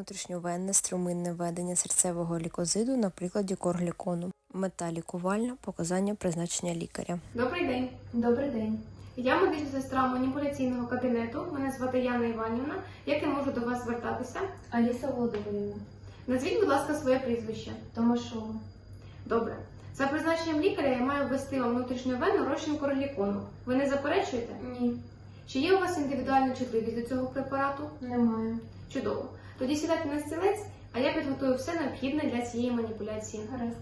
Внутрішньовенне струминне введення серцевого лікозиду на прикладі корглікону. Мета лікувальна, показання призначення лікаря. Добрий день. Добрий день. Я медична сестра маніпуляційного кабінету. Мене звати Яна Іванівна. Як я можу до вас звертатися? Аліса Володимирівна. Назвіть, будь ласка, своє прізвище. Томашова. Добре. За призначенням лікаря я маю ввести вам внутрішню вену розчин корглікону. Ви не заперечуєте? Ні, Чи є у вас індивідуальна чутливість до цього препарату? немає. Чудово. Тоді сідайте на стілець, а я підготую все необхідне для цієї маніпуляції. Гаразд.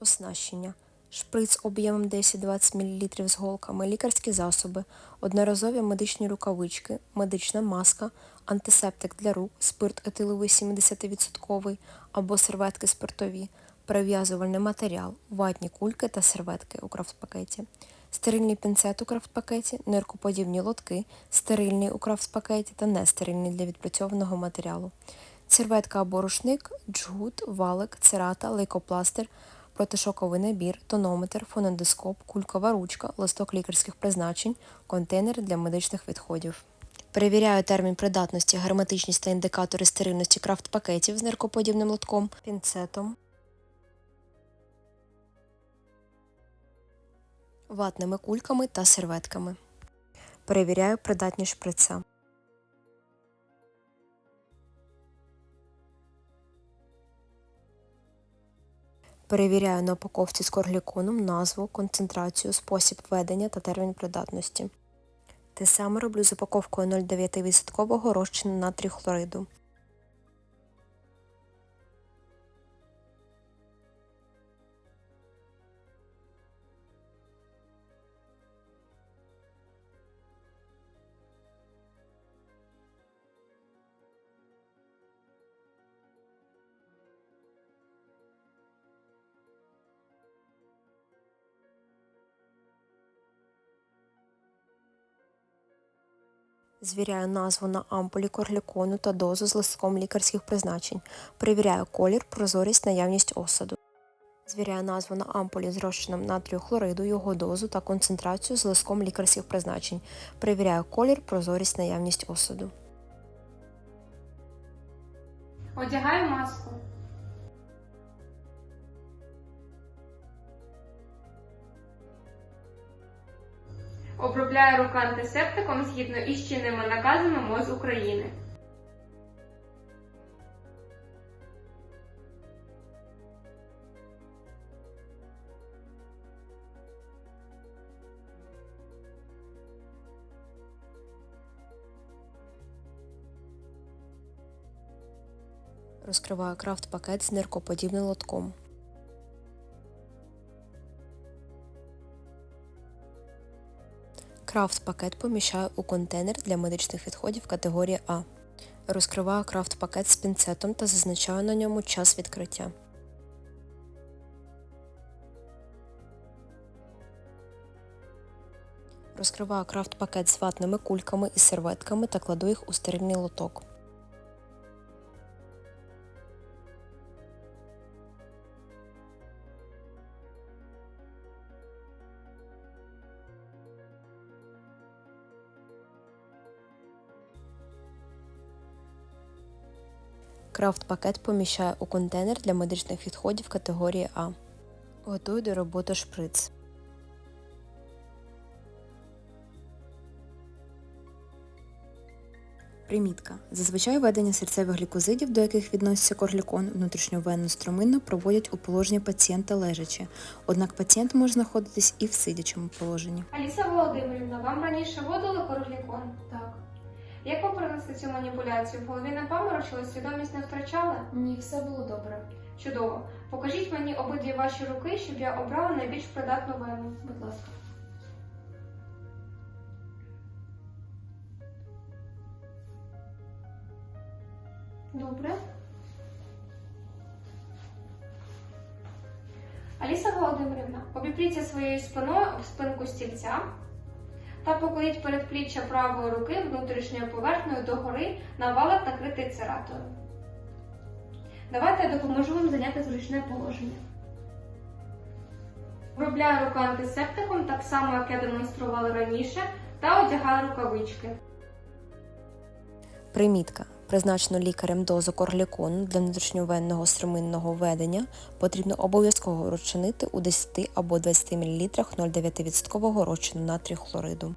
Оснащення. Шприц об'ємом 10-20 мл з голками, лікарські засоби, одноразові медичні рукавички, медична маска, антисептик для рук, спирт етиловий 70% або серветки спиртові, перев'язувальний матеріал, ватні кульки та серветки у крафт-пакеті, стерильний пінцет у крафт-пакеті, ниркоподібні лотки, стерильний у крафт-пакеті та нестерильний для відпрацьованого матеріалу, серветка або рушник, джгут, валик, церата, лейкопластир, протишоковий набір, тонометр, фонендоскоп, кулькова ручка, листок лікарських призначень, контейнер для медичних відходів. Перевіряю термін придатності, герметичність та індикатори стерильності крафт-пакетів з ниркоподібним лотком, пінцетом, ватними кульками та серветками. Перевіряю придатність шприца. Перевіряю на упаковці з коргліконом назву, концентрацію, спосіб ведення та термін придатності. Те саме роблю з упаковкою 0,9% розчину натрію хлориду. Звіряю назву на ампулі корглікону та дозу з листком лікарських призначень. Перевіряю колір, прозорість, наявність осаду. Звіряю назву на ампулі з розчином натрію хлориду, його дозу та концентрацію з листком лікарських призначень. Перевіряю колір, прозорість, наявність осаду. Одягаю маску. Обробляю руки антисептиком згідно із чинними наказами МОЗ України. Розкриваю крафт-пакет з ниркоподібним лотком. Крафт-пакет поміщаю у контейнер для медичних відходів категорії А. Розкриваю крафт-пакет з пінцетом та зазначаю на ньому час відкриття. Розкриваю крафт-пакет з ватними кульками і серветками та кладу їх у стерильний лоток. Крафт-пакет поміщаю у контейнер для медичних відходів категорії А. Готую до роботи шприц. Примітка. Зазвичай введення серцевих глікозидів, до яких відноситься корглікон, внутрішньовенно струминно проводять у положенні пацієнта лежачи. Однак пацієнт може знаходитись і в сидячому положенні. Аліса Володимирівна, вам раніше вводили корглікон? Так. Як ви принесли цю маніпуляцію? В голові не паморочили, свідомість не втрачали? Ні, все було добре. Чудово. Покажіть мені обидві ваші руки, щоб я обрала найбільш придатну вену. Будь ласка. Добре. Аліса Володимирівна, обіпріться своєю спиною об спинку стільця та покоїть передпліччя правої руки внутрішньою поверхнею догори на валах накритий цератою. Давайте я допоможу вам зайняти зручне положення. Вробляю руку антисептиком, так само, як я демонструвала раніше, та одягаю рукавички. Примітка. Призначену лікарем дозу корлікону для внутрішньовенного струминного введення потрібно обов'язково розчинити у 10 або 20 мл 0,9% розчину натрію хлориду.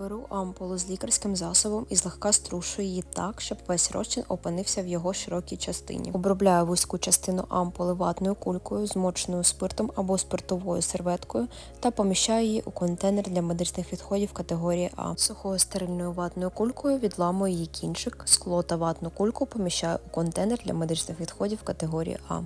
Беру ампулу з лікарським засобом і злегка струшую її так, щоб весь розчин опинився в його широкій частині. Обробляю вузьку частину ампули ватною кулькою, змоченою спиртом або спиртовою серветкою та поміщаю її у контейнер для медичних відходів категорії А. Сухою стерильною ватною кулькою відламую її кінчик, скло та ватну кульку поміщаю у контейнер для медичних відходів категорії А.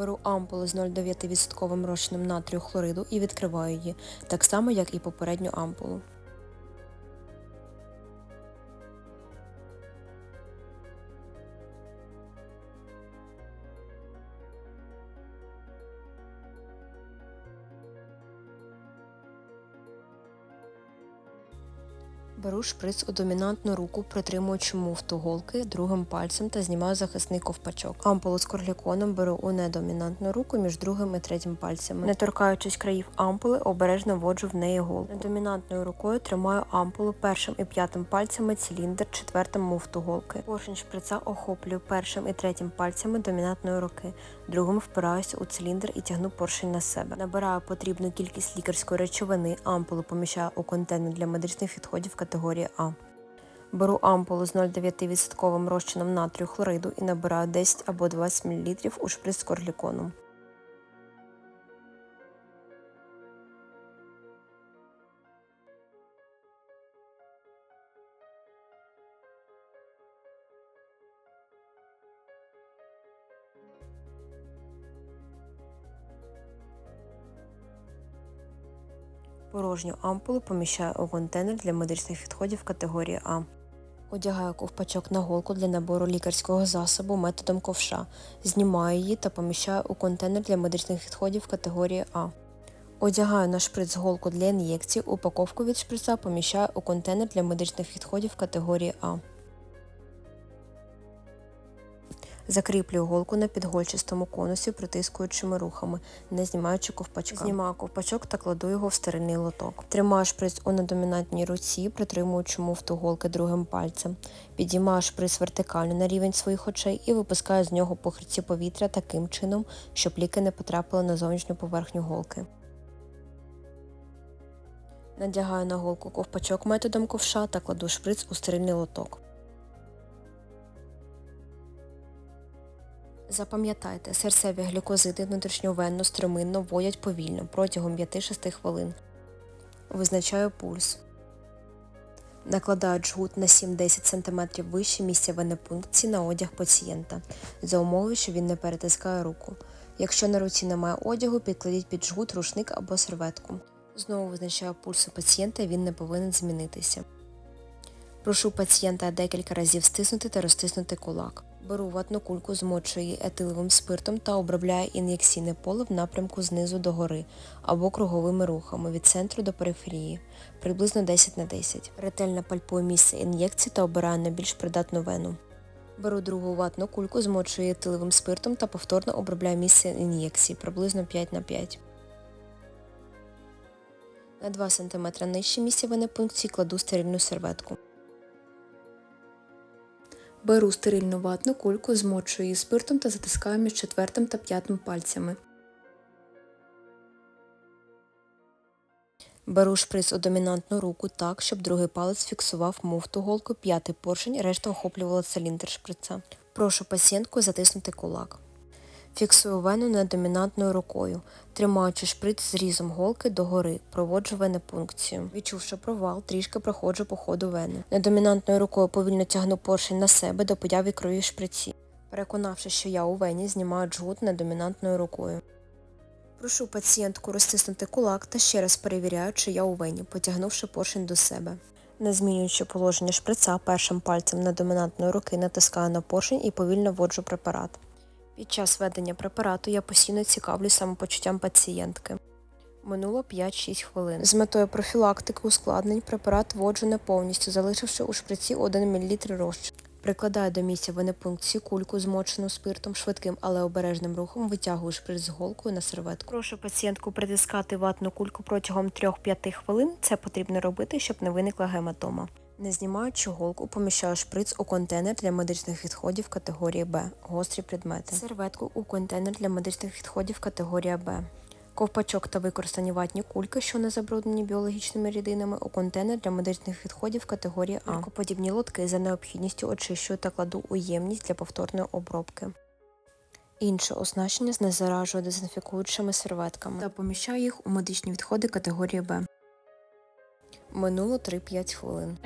Беру ампулу з 0,9% розчином натрію хлориду і відкриваю її, так само як і попередню ампулу. Беру шприц у домінантну руку, притримуючи муфту голки другим пальцем та знімаю захисний ковпачок. Ампулу з корліконом беру у недомінантну руку між другим і третім пальцями. Не торкаючись країв ампули, обережно вводжу в неї голку. Недомінантною рукою тримаю ампулу першим і п'ятим пальцями циліндр, четвертим муфту голки. Поршень шприца охоплюю першим і третім пальцями домінантної руки, другим впираюся у циліндр і тягну поршень на себе. Набираю потрібну кількість лікарської речовини, ампулу поміщаю у контейнер для медичних відходів категорії А. Беру ампулу з 0,9% розчином натрію хлориду і набираю 10 або 20 мл у шприц з корліконом. Порожню ампулу поміщаю у контейнер для медичних відходів категорії А. Одягаю ковпачок на голку для набору лікарського засобу методом ковша, знімаю її та поміщаю у контейнер для медичних відходів категорії А. Одягаю на шприц голку для ін'єкцій, упаковку від шприца поміщаю у контейнер для медичних відходів категорії А. Закріплюю голку на підгольчастому конусі притискуючими рухами, не знімаючи ковпачка. Знімаю ковпачок та кладу його в стерильний лоток. Тримаю шприц у недомінантній руці, притримуючи муфту голки другим пальцем. Підіймаю шприц вертикально на рівень своїх очей і випускаю з нього похідці повітря таким чином, щоб ліки не потрапили на зовнішню поверхню голки. Надягаю на голку ковпачок методом ковша та кладу шприц у стерильний лоток. Запам'ятайте, серцеві глюкозиди внутрішньовенно стреминно вводять повільно протягом 5-6 хвилин. Визначаю пульс. Накладаю джгут на 7-10 см вище місця венепункції на одяг пацієнта, за умови, що він не перетискає руку. Якщо на руці немає одягу, підкладіть під жгут рушник або серветку. Знову визначаю пульс у пацієнта, він не повинен змінитися. Прошу пацієнта декілька разів стиснути та розтиснути кулак. Беру ватну кульку, змочую етиловим спиртом та обробляю ін'єкційне поле в напрямку знизу до гори або круговими рухами від центру до периферії, приблизно 10 на 10. Ретельно пальпую місце ін'єкції та обираю найбільш придатну вену. Беру другу ватну кульку, змочую етиловим спиртом та повторно обробляю місце ін'єкції приблизно 5 на 5. На 2 см нижче місця венепункції кладу стерильну серветку. Беру стерильну ватну кульку, змочую її спиртом та затискаю між четвертим та п'ятим пальцями. Беру шприц у домінантну руку так, щоб другий палець фіксував муфту голку, п'ятий поршень, решта охоплювала циліндр шприца. Прошу пацієнтку затиснути кулак. Фіксую вену недомінантною рукою, тримаючи шприц зрізом голки догори, проводжу венепункцію. Відчувши провал, трішки проходжу по ходу вени. Недомінантною рукою повільно тягну поршень на себе до появи крові шприці. Переконавши, що я у вені, знімаю джгут недомінантною рукою. Прошу пацієнтку розтиснути кулак та ще раз перевіряю, чи я у вені, потягнувши поршень до себе. Не змінюючи положення шприца, першим пальцем недомінантної руки натискаю на поршень і повільно вводжу препарат. Під час ведення препарату я постійно цікавлюсь самопочуттям пацієнтки. Минуло 5-6 хвилин. З метою профілактики ускладнень препарат вводжу не повністю, залишивши у шприці 1 мл розчин. Прикладаю до місця венепункції кульку, змочену спиртом, швидким, але обережним рухом витягую шприц з голкою на серветку. Прошу пацієнтку притискати ватну кульку протягом 3-5 хвилин. Це потрібно робити, щоб не виникла гематома. Не знімаючи голку, поміщаю шприц у контейнер для медичних відходів категорії Б. Гострі предмети. Серветку у контейнер для медичних відходів категорія Б. Ковпачок та використані ватні кульки, що не забруднені біологічними рідинами, у контейнер для медичних відходів категорії А. Кулькоподібні лотки за необхідністю очищую та кладу у ємність для повторної обробки. Інше оснащення знезаражую дезінфікуючими серветками та поміщаю їх у медичні відходи категорії Б. Минуло 3-5 хвилин.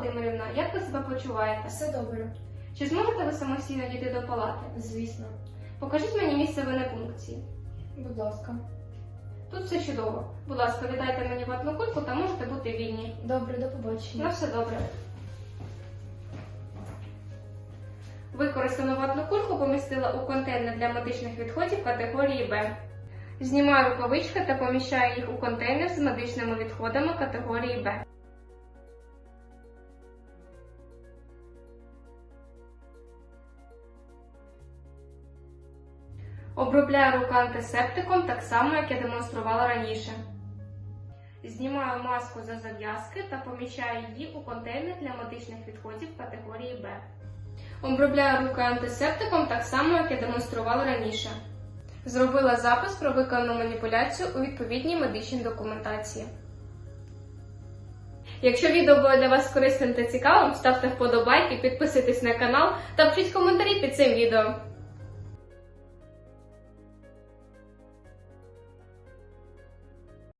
Володимирівна, як ви себе почуваєте? Все добре. Чи зможете ви самостійно дійти до палати? Звісно. Покажіть мені місце венепункції. Будь ласка. Тут все чудово. Будь ласка, віддайте мені ватну кульку та можете бути вільні. Добре, до побачення. На все добре. Використану ватну кульку помістила у контейнер для медичних відходів категорії Б. Знімаю рукавички та поміщаю їх у контейнер з медичними відходами категорії Б. Обробляю руку антисептиком так само, як я демонструвала раніше. Знімаю маску за зав'язки та поміщаю її у контейнер для медичних відходів категорії Б. Обробляю руки антисептиком так само, як я демонструвала раніше. Зробила запис про виконану маніпуляцію у відповідній медичній документації. Якщо відео було для вас корисним та цікавим, ставте вподобайки, підписуйтесь на канал та пишіть коментарі під цим відео.